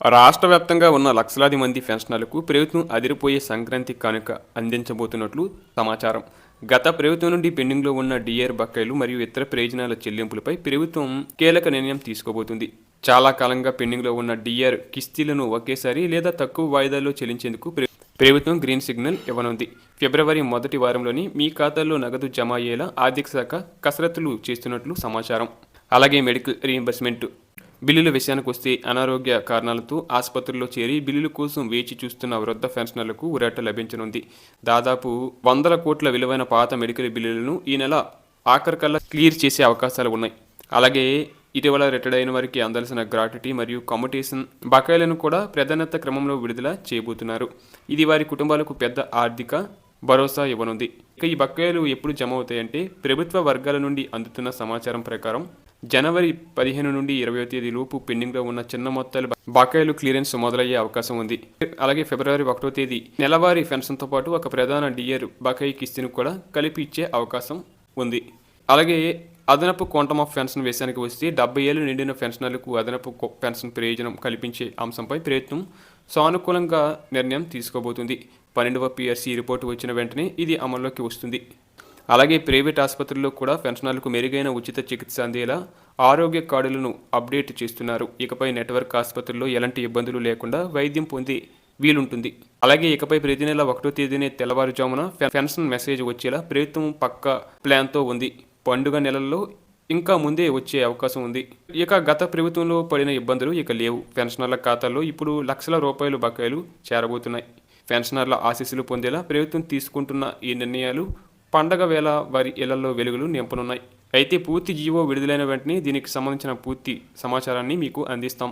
రాష్ట్ర వ్యాప్తంగా ఉన్న లక్షలాది మంది పెన్షనర్లకు ప్రభుత్వం అదిరిపోయే సంక్రాంతి కానుక అందించబోతున్నట్లు సమాచారం. గత ప్రభుత్వం నుండి పెండింగ్లో ఉన్న డిఆర్ బకాయిలు మరియు ఇతర ప్రయోజనాల చెల్లింపులపై ప్రభుత్వం కీలక నిర్ణయం తీసుకోబోతుంది. చాలా కాలంగా పెండింగ్లో ఉన్న డిఆర్ కిస్తీలను ఒకేసారి లేదా తక్కువ వాయిదాల్లో చెల్లించేందుకు ప్రభుత్వం గ్రీన్ సిగ్నల్ ఇవ్వనుంది. ఫిబ్రవరి మొదటి వారంలోని మీ ఖాతాల్లో నగదు జమ అయ్యేలా ఆర్థిక శాఖ కసరత్తులు చేస్తున్నట్లు సమాచారం. అలాగే మెడికల్ రీఎంబర్స్మెంట్ బిల్లుల విషయానికి వస్తే అనారోగ్య కారణాలతో ఆసుపత్రిలో చేరి బిల్లుల కోసం వేచి చూస్తున్న వృద్ధ పెన్షనర్లకు ఉరాట లభించనుంది. దాదాపు వందల కోట్ల విలువైన పాత మెడికల్ బిల్లులను ఈ నెల ఆఖరికల్లా క్లియర్ చేసే అవకాశాలు ఉన్నాయి. అలాగే ఇటీవల రిటైర్డ్ అయిన వారికి అందాల్సిన గ్రాట్యుటీ మరియు కమ్యూటేషన్ బకాయిలను కూడా ప్రాధాన్యత క్రమంలో విడుదల చేయబోతున్నారు. ఇది వారి కుటుంబాలకు పెద్ద ఆర్థిక భరోసా ఇవ్వనుంది. ఇక ఈ బకాయిలు ఎప్పుడు జమ అవుతాయంటే ప్రభుత్వ వర్గాల నుండి అందుతున్న సమాచారం ప్రకారం జనవరి పదిహేను నుండి ఇరవై తేదీ లోపు పెండింగ్లో ఉన్న చిన్న మొత్తాలు బకాయిలు క్లియరెన్స్ మొదలయ్యే అవకాశం ఉంది. అలాగే ఫిబ్రవరి ఒకటో తేదీ నెలవారీ పెన్షన్తో పాటు ఒక ప్రధాన డియర్ బకాయి కిస్తీని కూడా కలిపి ఇచ్చే అవకాశం ఉంది. అలాగే అదనపు క్వాంటమ్ ఆఫ్ పెన్షన్ వేసానికి వస్తే డెబ్బై ఏళ్ళు నిండిన పెన్షనర్లకు అదనపు పెన్షన్ ప్రయోజనం కల్పించే అంశంపై ప్రయత్నం సానుకూలంగా నిర్ణయం తీసుకోబోతుంది. పన్నెండవ పిఆర్సీ రిపోర్టు వచ్చిన వెంటనే ఇది అమల్లోకి వస్తుంది. అలాగే ప్రైవేట్ ఆసుపత్రుల్లో కూడా పెన్షనర్లకు మెరుగైన ఉచిత చికిత్స అందేలా ఆరోగ్య కార్డులను అప్డేట్ చేస్తున్నారు. ఇకపై నెట్వర్క్ ఆసుపత్రుల్లో ఎలాంటి ఇబ్బందులు లేకుండా వైద్యం పొంది వీలుంటుంది. అలాగే ఇకపై ప్రతి నెల ఒకటో తేదీనే తెల్లవారుజామున పెన్షన్ మెసేజ్ వచ్చేలా ప్రభుత్వం పక్క ప్లాన్తో ఉంది. పండుగ నెలల్లో ఇంకా ముందే వచ్చే అవకాశం ఉంది. ఇక గత ప్రభుత్వంలో పడిన ఇబ్బందులు ఇక లేవు. పెన్షనర్ల ఖాతాల్లో ఇప్పుడు లక్షల రూపాయలు బకాయిలు చేరబోతున్నాయి. పెన్షనర్ల ఆశీస్సులు పొందేలా ప్రభుత్వం తీసుకుంటున్న ఈ నిర్ణయాలు పండగ వేళ వారి ఇళ్ళలో వెలుగులు నింపనున్నాయి. అయితే పూర్తి జీవో విడుదలైన వెంటనే దీనికి సంబంధించిన పూర్తి సమాచారాన్ని మీకు అందిస్తాం.